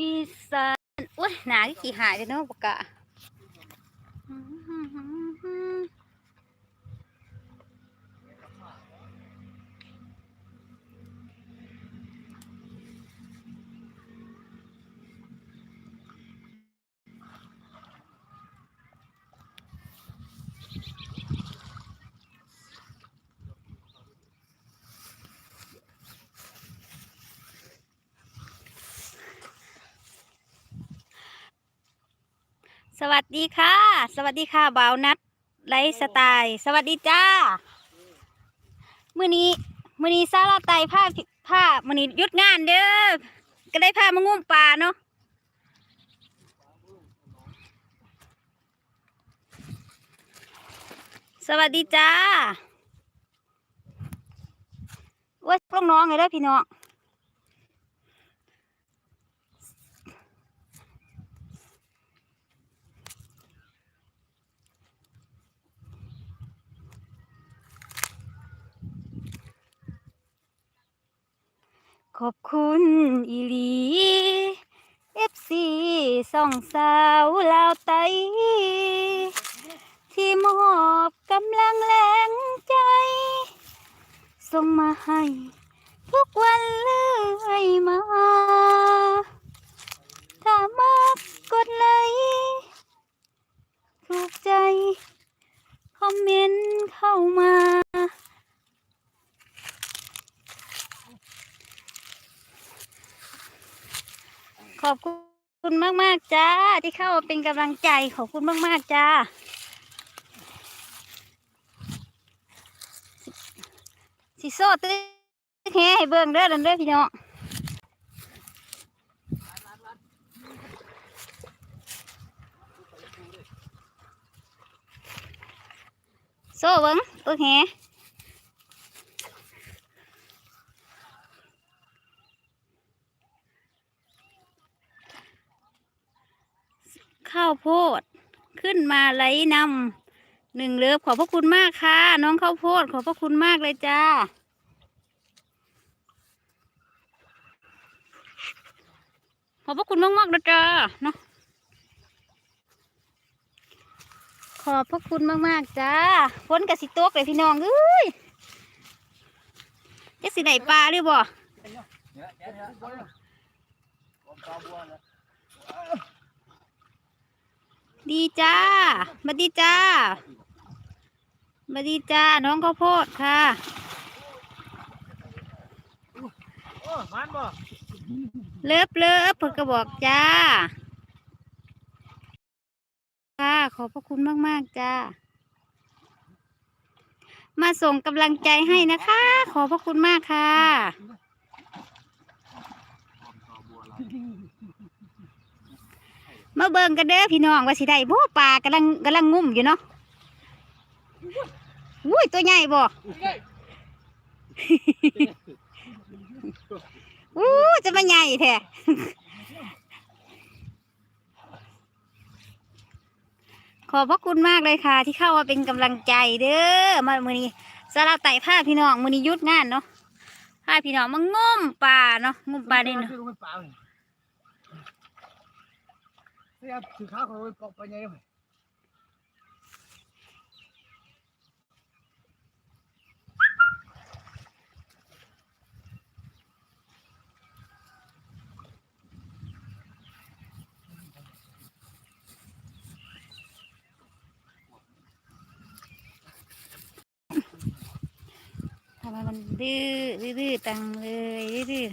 อีสานอุ้ยหนาขี้หายเลยเนาะปากกะ สวัสดีค่ะ สวัสดีค่ะบ่าวนัดไลฟ์สไตล์ สวัสดีจ้ามื้อนี้มื้อนี้ซาลาไตผ้าผ้ามื้อนี้ยุดงานเด้อก็ได้ผ้ามางุ่มปลาเนาะสวัสดีจ้าว่าลูกน้องไงเด้อพี่น้อง ขอบคุณอีหลีเอฟซีสองสาวลาวไต ที่มอบกำลังแรงใจ ส่งมาให้ ทุกวันเลยมา ถ้ามากดไลค์ถูกใจ คอมเมนต์เข้ามา ขอบคุณมากๆจ้า ที่เข้าเป็นกำลังใจขอบคุณมากๆจ้าสิโซ่ตื้อแห่ให้เบิ่งเด้อเด้อเด้อพี่น้องโซ่เบิ่งตื้อแห่ข้าวโพด ขึ้น มาไหลนำหนึ่งเลิฟขอบพระคุณมากค่ะ น้องข้าวโพดขอบพระคุณมากเลยจ้าขอบพระคุณมากมากๆนะจ้าเนาะขอบพระคุณมากมากๆจ้าฝนกับสิตกเลยพี่น้องเอ้ยจะสิไหนปลาหรือบ่ ดีจ้ามาดีจ้ามาดีจ้า น้องข้าวโพดค่ะ โอ้มันบ่เลิฟเลิฟเพิ่นก็บอกจ้า ค่ะ ขอบพระคุณมากๆจ้า มาส่งกำลังใจให้นะคะ ขอบพระคุณมากค่ะ มาเบิ่งกันเด้อพี่น้องว่าสิได้บ่ปลากำลังกำลังงุ่มอยู่เนาะอุ้ยตัวใหญ่บ่อู้จะมาใหญ่แท้ขอบพระคุณมากเลยค่ะ ที่เข้ามาเป็นกำลังใจเด้อมามือนี้สาราไต่ผ้าพี่น้องมือนี้ยุดงานเนาะผ้าพี่น้องมางมปลาเนาะง่มปลาได้เนาะ ซื้อลงไปเปล่า นี่ครับถือข้าของไปปอกไปไงครับทำไมมันดื้อดื้อตังเลยดื้อ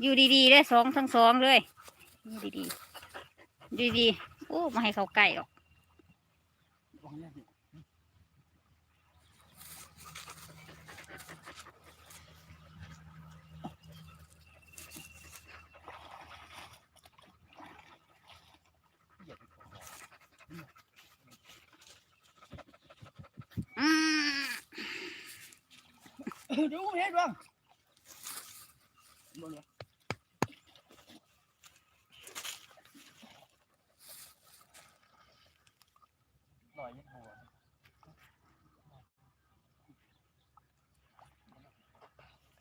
อยู่ดีๆได้สองทั้งสองเลยอยู่ดีๆ อยู่ดีๆโอ้มาให้เขาไก่หรอกอืมเดี๋ยวกูเห็นบ้างบ่เนี่ยลอยยังหัว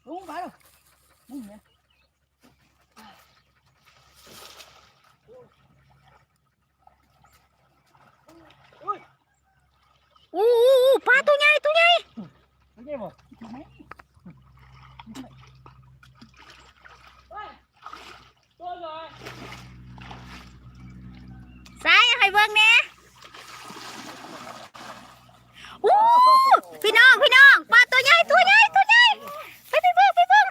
ลุงไปแล้วลุงเนี่ย เบิ่งแหน่อู้พี่น้องพี่น้องปลาตัวใหญ่ตัวใหญ่ตัวใหญ่ไปไปเบิ่งไปเบิ่ง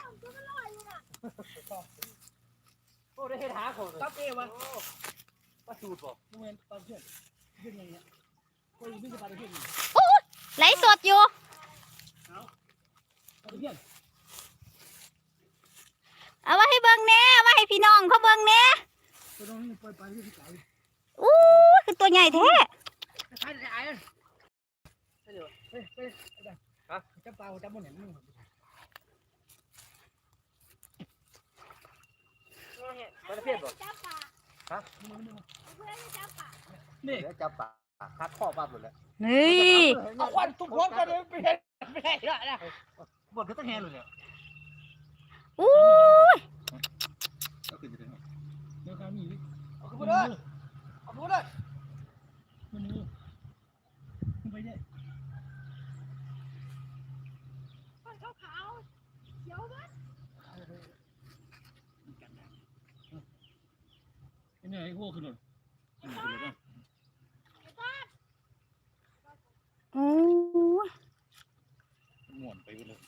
โอ้ได้เห็ดหาเขาเลยตับเอวะปลาสูตรบ่โมเมนต์ปลาเพื่อนเพื่อนอย่างเงี้ยโอ้ยไม่ใช่ปลาเพื่อนอู้ไหลสดอยู่ปลาเพื่อนเอาไว้ให้เบิ่งแหน่เอาไว้ให้พี่น้องเขาเบิ่งแหน่ตัวน้องนี่ปล่อยปลาที่ไก่อู้คือตัวใหญ่แท้ใช่ไอ้เอ้ยเฮ้ยเฮ้ยเฮ้ยฮะจับปลาจับมันเห็นมึ ปลาเพี้ยนบ่นี่จับปลาคัดข้อปั๊บหมดแล้วนี่เอาควันทุกคนกันเลยไม่ได้ไม่ได้ละนะหมดก็ต้องแห่เลยเนี่ยอู้ยเอาขึ้นไปเลยวการมีเอาขึ้นไปเลยเอาขึ้นไปเลยมันนี่ขึ้นไปเนี่ยเป็นไงโง่ขึ้นเลย อู้ ม่วน ไปหมดเลย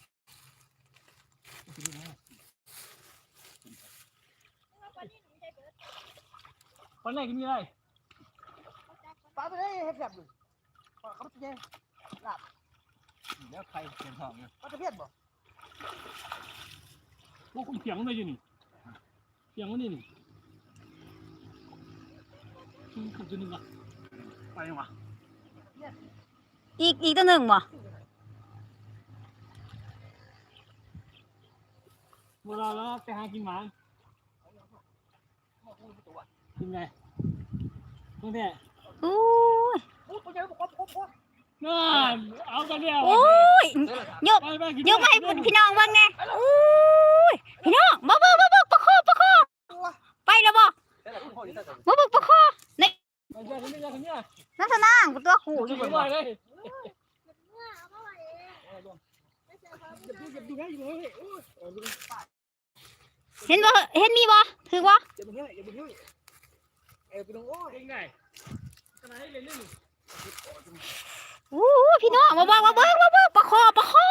วันไหนกินมีอะไรปลาไปได้เห็ดแบบเลยปลาเขาจะยังแล้วใครเขียนทองเนี่ยปลาตะเพียนบ่พวกคุณเสียงมันเลยอยู่นี่เสียงมันนี่นี่คุณคุณจะนึกว่าไปยังวะอีกอีกตัวหนึ่งบ่ เวลาแล้วไปหากินหมากินไงตั้งแต่อู้โอ้ยปลาใหญ่บอกว่าพบว่าน่าเอากันเนี่ยอู้ยยกไปไปกินยกมาให้พี่น้องเบิ่งแหน่อู้ยพี่น้องบ่บ่บ่บ่ประคอประคอไปแล้วบ่แต่ละคนพ่ออยู่แต่ละบ่บ่ประคอในไปเจอกันเนี่ยกันเนี่ยนั่นซะนางกูตัวขู่ออยู่ยู่บ่บ่อยเลยเก็บดูไงอยู่เลย เห็นบ่เห็นมีบ่ถือบ่อย่าไปเฮ้ยอย่าไปเฮ้ยเออไปลงโอ้ยเองไงขนาดให้เล่นเล่นอู้พี่น้องบ่บ่บ่เบิ่งบ่เบิ่งประคอประคอ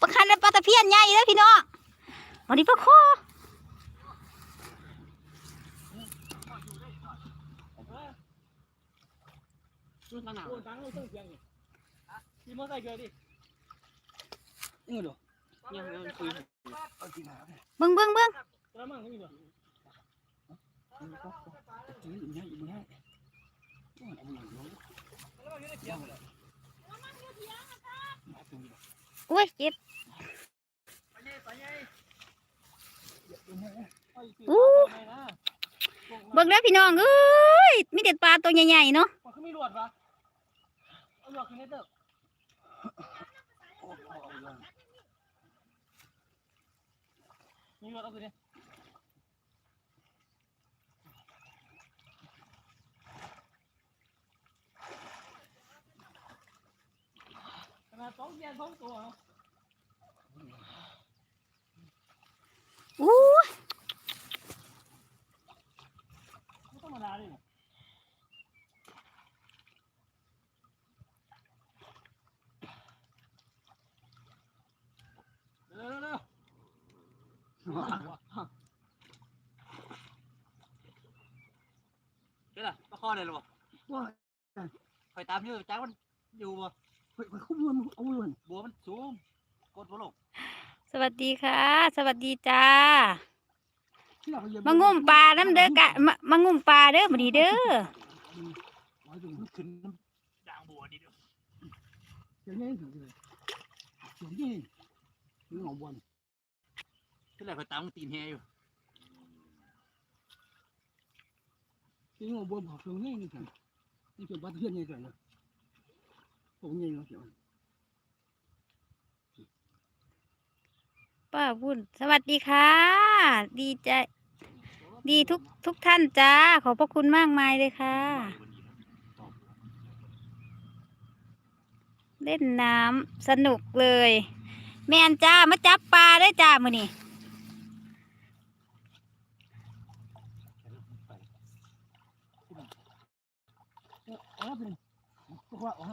ประคันและปลาตะเพียนใหญ่เด้อพี่น้องวันนี้ประคอดูขนาดตังค์เราต้องเสียงนี่ขี่มอเตอร์ไซค์เกิดดินี่เหรอยังยังคุยเอาจริงเห รอเบิ่งเบิ่งเบิ่งกระมังนี่เหรอจริงอยู่เนี่ยอยู่เนี่ยอุ้ยเจ็บอู้เบิ่งเด้อพี่น้องเอ้ยมีแต่ปลาตัวใหญ่ๆเนาะมันก็ไม่รวดปะหลวดขึ้นได้เด้อมีรวดเอาขึ้น ดิขนาดสองแยนสองตัวเหรออู้ยไม่ธรรมดาเลยเนี่ยเร็วเร็วเฮ้ยล่ะมาข้อเลยหรอวะว่าคอยตามอยู่จ้ามันอยู่บ่เฮ้ยเขาวนเอาวนบัวมันสูงกดบ่ลงสวัสดีค่ะ สวัสดีจ้าที่เราอย่มางุ่มปลาน้ำเด้อกะมามางุ่มปลาเด้อมาดีเด้อมันขึ้นน้ำด่างบัวดิเด้อเดี๋ยวนี้ถึงเลยเดี๋ยวนี้ถึงเอาวนที่แรกคอยตามมันตีนแฮอยู่ถึงเอาวนบอกถึงนี่นี่กันนี่คือบ้านเพื่อนนี่กันนะ ผมนี่เขียวป้าบุญสวัสดีค่ะ ดีใจ ดีทุกทุกท่านจ้า ขอบพระคุณมากมายเลยค่ะ เล่นน้ำสนุกเลย แมนจ้ามาจับปลาได้จ้ามือนี่ สิตัวว่าอ๋อ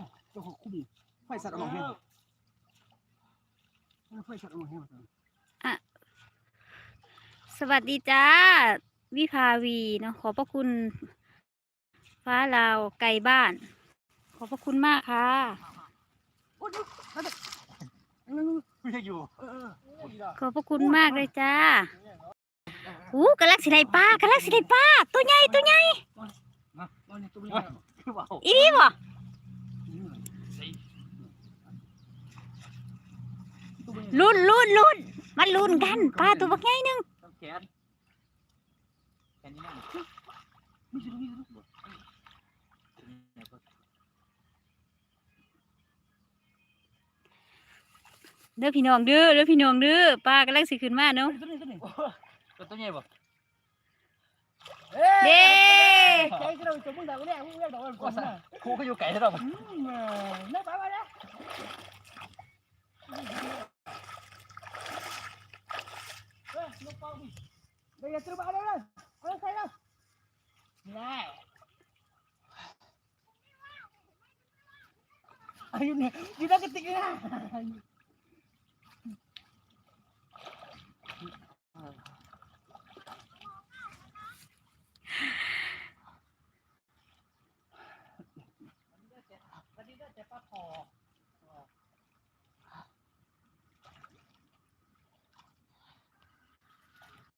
ตัวคุ้มไฟสัตว์ออกมาให้ไฟสัตว์ออกมาให้สวัสดีจ้า วิภาวีเนาะขอบพระคุณ ฟ้าลาวไก่บ้าน ขอบพระคุณมากค่ะโอ้ยนั่นแหละไม่ใช่อยู่เออขอบพระคุณมากเลยจ้าอู้กระลักสิได้ปลากระลักสิได้ปลาตัวใหญ่ตัวใหญ่ตอนนี้ตัวนี้คือเบาอีนี่บ่ ตัวนี้ ลุ้นลุ้นลุ้นมันลุ้นกันปลาตัวบักใหญ่หนึงต้องแขนแขนนี่นั่นมีสิมีสิเด้อพี่น้องเด้อเด้อพี่น้องเด้อปลากำลังสิขึ้นมาเนาะตัวนี้ตัวนี้ตัวตัวใหญ่บ่เด้ใจกระโดดตัวมึงดาวเนี่ยมึงเรียกดาวก่ก็อนซะนะครูก็อยู่ไกลแล้วดอก อืมน่าไปไปนะเฮ้ยลูกเป้าดิเดี๋ยวจะ எட்டு ரூபாய் ayun na. Di na katigil na. Pati na, tepa po.